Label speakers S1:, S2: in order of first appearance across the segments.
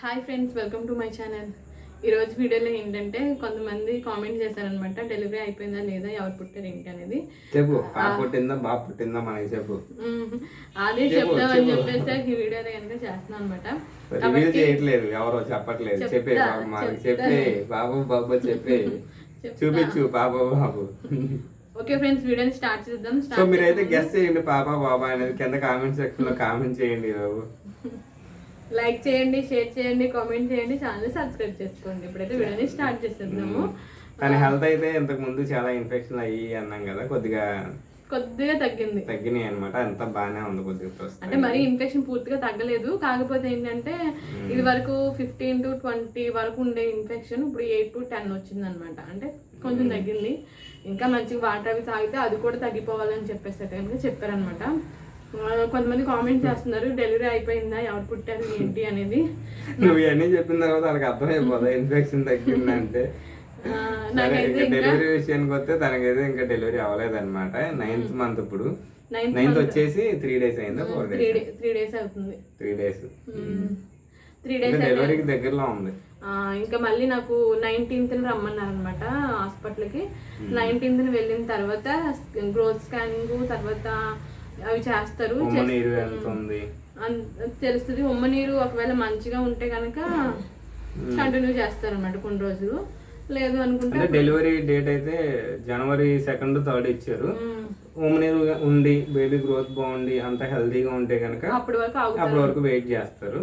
S1: Hi friends welcome to my channel ఈరోజు వీడియోలో ఏంటంటే కొంతమంది కామెంట్ చేశారనమాట డెలివరీ అయిపోయిందా లేదా ఎవరు పుట్టారు ఏంటి అనేది.
S2: చెప్పు పాప పుట్టిందా బాబు పుట్టిందా మనకి చెప్పు.
S1: అదే
S2: చెప్పు.
S1: చెప్పేసి ఈ వీడియో కనుక చేస్తున్నాను అనమాట
S2: చేయట్లేదు ఎవరో చెప్పట్లేదు. చెప్పే బాబు. చెప్పే బాబు బాబు చెప్పే. చూపించు పాప బాబు.
S1: ఓకే ఫ్రెండ్స్ వీడియోని స్టార్ట్ చేద్దాం.
S2: సో మీరైతే గెస్ట్ చేయండి పాప బాబా అనేది కింద కామెంట్ సెక్షన్లో కామెంట్ చేయండి బాబు.
S1: లైక్ చేయండి షేర్ చేయండి కామెంట్ చేయండి ఛానల్ సబ్స్క్రైబ్ చేసుకోండి. ఇప్పుడైతే వీడియోని స్టార్ట్ చేసేద్దాము.
S2: తన హెల్త్ అయితే ఇంతకు ముందు చాలా ఇన్ఫెక్షన్ అయ్యి అన్నాం కదా కొద్దిగా
S1: కొద్దిగా తగ్గింది.
S2: తగ్గినాయి అనమాట అంత బాగానే ఉంది కొద్దిగా
S1: అంటే మరీ ఇన్ఫెక్షన్ పూర్తిగా తగ్గలేదు. కాకపోతే ఏంటంటే ఇది వరకు ఫిఫ్టీన్ టు ట్వంటీ వరకు ఉండే ఇన్ఫెక్షన్ ఇప్పుడు ఎయిట్ టు టెన్ వచ్చింది అనమాట అంటే కొంచెం తగ్గింది. ఇంకా మంచిగా వాటర్ అవి తాగితే అది కూడా తగ్గిపోవాలని చెప్పేసి కనుక చెప్పారనమాట కొంతమంది కామెంట్ చేస్తున్నారు డెలివరీ అయిపోయిందా? ఎవరు పుట్టారు ఏంటి? అనేది.
S2: నువ్వు ఇవన్నీ చెప్పిన తర్వాత వాళ్ళకి అర్థమైపోదా? ఇన్ఫెక్షన్ తగ్గిందంటే. డెలివరీ విషయానికి వస్తే తనకైతే ఇంకా డెలివరీ అవ్వలేదు అనమాట నైన్త్ మంత్ ఇప్పుడు.
S1: నైన్త్
S2: వచ్చేసి త్రీ డేస్ అయిందా? ఫోర్ డేస్
S1: త్రీ డేస్ అవుతుంది.
S2: త్రీ డేస్
S1: త్రీ డేస్
S2: డెలివరీకి దగ్గరలో ఉంది.
S1: ఇంకా మళ్ళీ నాకు నైన్టీన్త్ రమ్మన్నారు అనమాట హాస్పిటల్కి. నైన్టీన్త్ వెళ్ళిన తర్వాత గ్రోత్ స్కానింగ్ తర్వాత అవి చేస్తారు. తెలుస్తుంది. ఉమ్మ నీరు ఒకవేళ మంచిగా ఉంటే కనుక కంటిన్యూ చేస్తారు అనమాట కొన్ని రోజులు. లేదు అనుకుంటే
S2: డెలివరీ డేట్ అయితే జనవరి సెకండ్ థర్డ్ ఇచ్చారు.
S1: ఉమ్,
S2: ఉమ్మ నీరు ఉండి బేబీ గ్రోత్ బాగుండి అంత హెల్తీగా ఉంటే కనుక
S1: అప్పటి వరకు
S2: అప్పటి వరకు వెయిట్ చేస్తారు.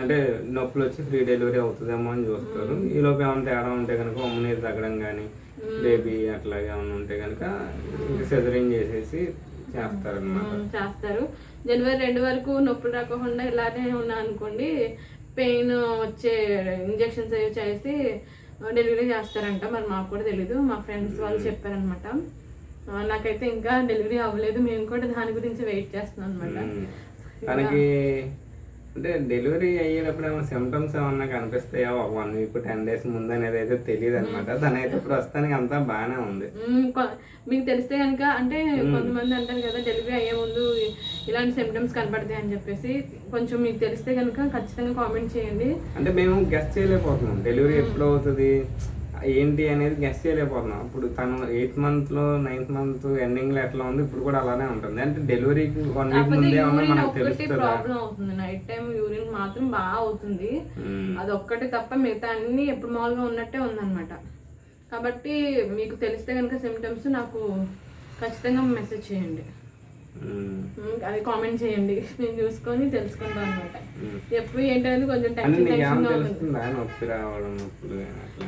S2: అంటే నొప్పులు వచ్చి ఫ్రీ డెలివరీ అవుతుందేమో అని చూస్తారు. ఈ లోపు ఏమైనా తేడా ఉంటే కనుక ఉమ్మ నీరు తగ్గడం కానీ బేబీ అట్లా ఏమైనా ఉంటే కనుక సెజరింగ్ చేసేసి
S1: చేస్తారు. జనవరి రెండు వరకు నొప్పులు రాకుండా ఇలానే ఉన్నా అనుకోండి పెయిన్ వచ్చే ఇంజెక్షన్స్ అవి చేసి డెలివరీ చేస్తారంట. మరి మాకు కూడా తెలీదు. మా ఫ్రెండ్స్ వాళ్ళు చెప్పారనమాట నాకైతే ఇంకా డెలివరీ అవ్వలేదు. మేము కూడా దాని గురించి వెయిట్ చేస్తున్నాం అనమాట.
S2: తనకి అంటే డెలివరీ అయ్యేటప్పుడు ఏమైనా సిమ్టమ్స్ ఏమన్నా కనిపిస్తాయా? ఒక వన్ వీక్ టెన్ డేస్ ముందు అనేది అయితే తెలియదు అనమాట తనైతే ప్రస్తుతానికి అంతా బాగానే ఉంది.
S1: మ్మ్. కొ- మీకు తెలిస్తే కనుక అంటే కొంతమంది అంటారు కదా డెలివరీ అయ్యే ముందు ఇలాంటి సిమ్టమ్స్ కనపడతాయి అని చెప్పేసి కొంచెం మీకు తెలిస్తే కనుక ఖచ్చితంగా కామెంట్ చేయండి.
S2: అంటే మేము గెస్ట్ చేయలేకపోతున్నాం. డెలివరీ ఎప్పుడు అవుతుంది? ఏంటి అనేది గెస్ట్ చేయలేకపోతున్నాం. ఇప్పుడు తను ఎయిత్ మంత్లో నైన్త్ మంత్ ఎండింగ్లో ఎట్లా ఉంది ఇప్పుడు కూడా అలానే ఉంటుంది. అంటే డెలివరీకి వన్ వీక్ ముందే మనకు తెలుస్తుందా?
S1: నైట్ టైం యూరిన్ మాత్రం బాగా అవుతుంది. అది ఒక్కటి తప్ప మిగతా అన్ని ఎప్పుడు మామూలుగా ఉన్నట్టే ఉందన్నమాట. కాబట్టి మీకు తెలిస్తే కనుక సిమ్టమ్స్ నాకు ఖచ్చితంగా మెసేజ్ చేయండి. అది కామెంట్ చేయండి. నేను చూసుకొని తెలుసుకుంటాను అనమాట. ఎప్పుడు ఏంటనేది కొంచెం
S2: అంటే
S1: టెన్షన్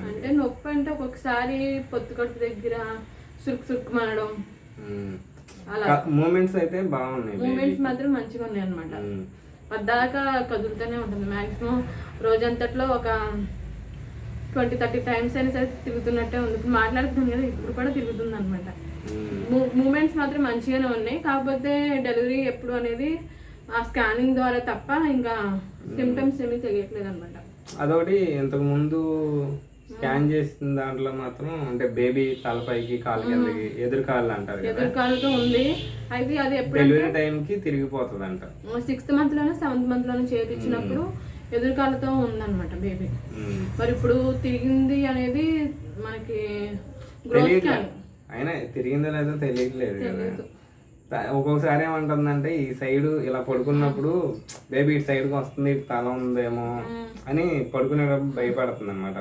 S1: అంటే? నొప్పి అంటే ఒక్కొక్కసారి పొత్తుకట్టు దగ్గర సురుకు సురుకు మనడం అలా.
S2: మూమెంట్స్ అయితే బాగున్నాయి
S1: మూమెంట్స్ మాత్రం మంచిగా ఉన్నాయి అనమాట. పద్దాకా కదులుతూనే ఉంటుంది. మ్యాక్సిమం రోజంతట్లో ఒక ట్వంటీ థర్టీ టైమ్స్ అయినా సరే తిరుగుతున్నట్టే ఉంది. ఇప్పుడు మాట్లాడుతుంది కదా ఇప్పుడు కూడా తిరుగుతుంది అనమాట. మూమెంట్స్ మాత్రం మంచిగానే ఉన్నాయి. కాకపోతే డెలివరీ ఎప్పుడు అనేది ఆ స్కానింగ్ ద్వారా తప్ప ఇంకా సిమ్టమ్స్ ఏమీ తెలియట్లేదు అనమాట
S2: అదొకటి ఇంతకు ముందు స్కాన్ చేసిన దాంట్లో మాత్రం అంటే బేబీ తలపైకి కాలు కిందకి ఎదురు కాళ్ళు అంటారు
S1: ఎదురు కాలుతో ఉంది. అయితే అది ఎప్పుడు
S2: డెలివరీ టైంకి తిరిగిపోతుంది అంట
S1: సిక్స్త్ మంత్లోనే సెవెంత్ మంత్లోనే చేపించినప్పుడు ఎదురు కాలుతో ఉందన్నమాట బేబీ మరి ఇప్పుడు తిరిగింది అనేది మనకి గ్రోత్
S2: అయినా తిరిగిందో లేదో తెలియట్లేదు కదా. ఒక్కొక్కసారి ఏమంటుందంటే ఈ సైడ్ ఇలా పడుకున్నప్పుడు బేబీ ఇటు సైడ్కి వస్తుంది ఇటు తల ఉందేమో అని పడుకునేటప్పుడు భయపడుతుంది అనమాట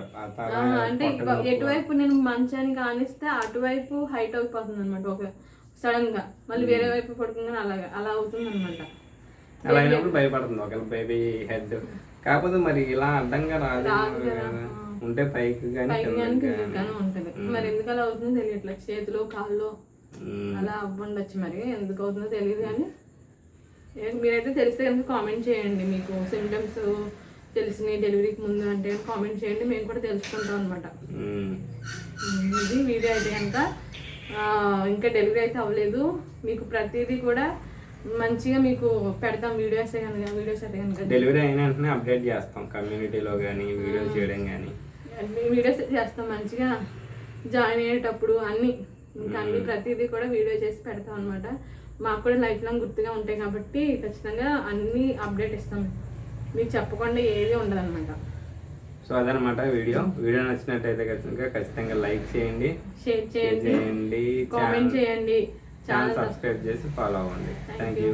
S1: అంటే ఎటువైపు నేను మంచానికి ఆనిస్తే అటువైపు హైట్ అయిపోతుంది అనమాట ఒక సడన్గా మళ్ళీ వేరే వైపు పడుకుందని అలాగా అలా అవుతుంది అనమాట
S2: అలా అయినప్పుడు భయపడుతుంది ఒకవేళ బేబీ హెడ్. కాకపోతే మరి ఇలా అడ్డంగా రాదు. ఉంటే పైకి కానీ
S1: కానీ ఉంటది. మరి ఎందుకు అలా అవుతుందో తెలియట్లేదు. చేతిలో కాళ్ళు. అలా అవ్వండొచ్చు మరి. ఎందుకు అవుతుందో తెలియదు కానీ మీరైతే తెలిస్తే కనుక కామెంట్ చేయండి. మీకు సిమ్టమ్స్ తెలిసినాయి డెలివరీకి ముందు అంటే కామెంట్ చేయండి. మేము కూడా తెలుసుకుంటాం అనమాట. ఇది వీడియో అయితే కనుక ఇంకా డెలివరీ అయితే అవ్వలేదు. మీకు ప్రతిదీ కూడా మంచిగా మీకు పెడతాం వీడియోస్ కనుక వీడియోస్ అయితే కనుక.
S2: డెలివరీ అయిన వెంటనే అప్డేట్ చేస్తాం కమ్యూనిటీలో కానీ వీడియో చేయడం కానీ
S1: అన్ని వీడియోస్ చేస్తాం మంచిగా. జాయిన్ అయ్యేటప్పుడు అన్ని ఇంకా అన్ని ప్రతిదీ కూడా వీడియో చేసి పెడతాం అనమాట మాకు కూడా లైఫ్ లాంగ్ గుర్తుగా ఉంటాయి కాబట్టి ఖచ్చితంగా అన్ని అప్డేట్ ఇస్తాం. మీకు చెప్పకుండా ఏది ఉండదు అనమాట
S2: సో అదనమాట వీడియో. వీడియో నచ్చినట్టయితే కనుక ఖచ్చితంగా లైక్ చేయండి.
S1: షేర్ చేయండి. కామెంట్ చేయండి.
S2: ఛానల్ సబ్స్క్రైబ్ చేసి ఫాలో అవ్వండి. Thank you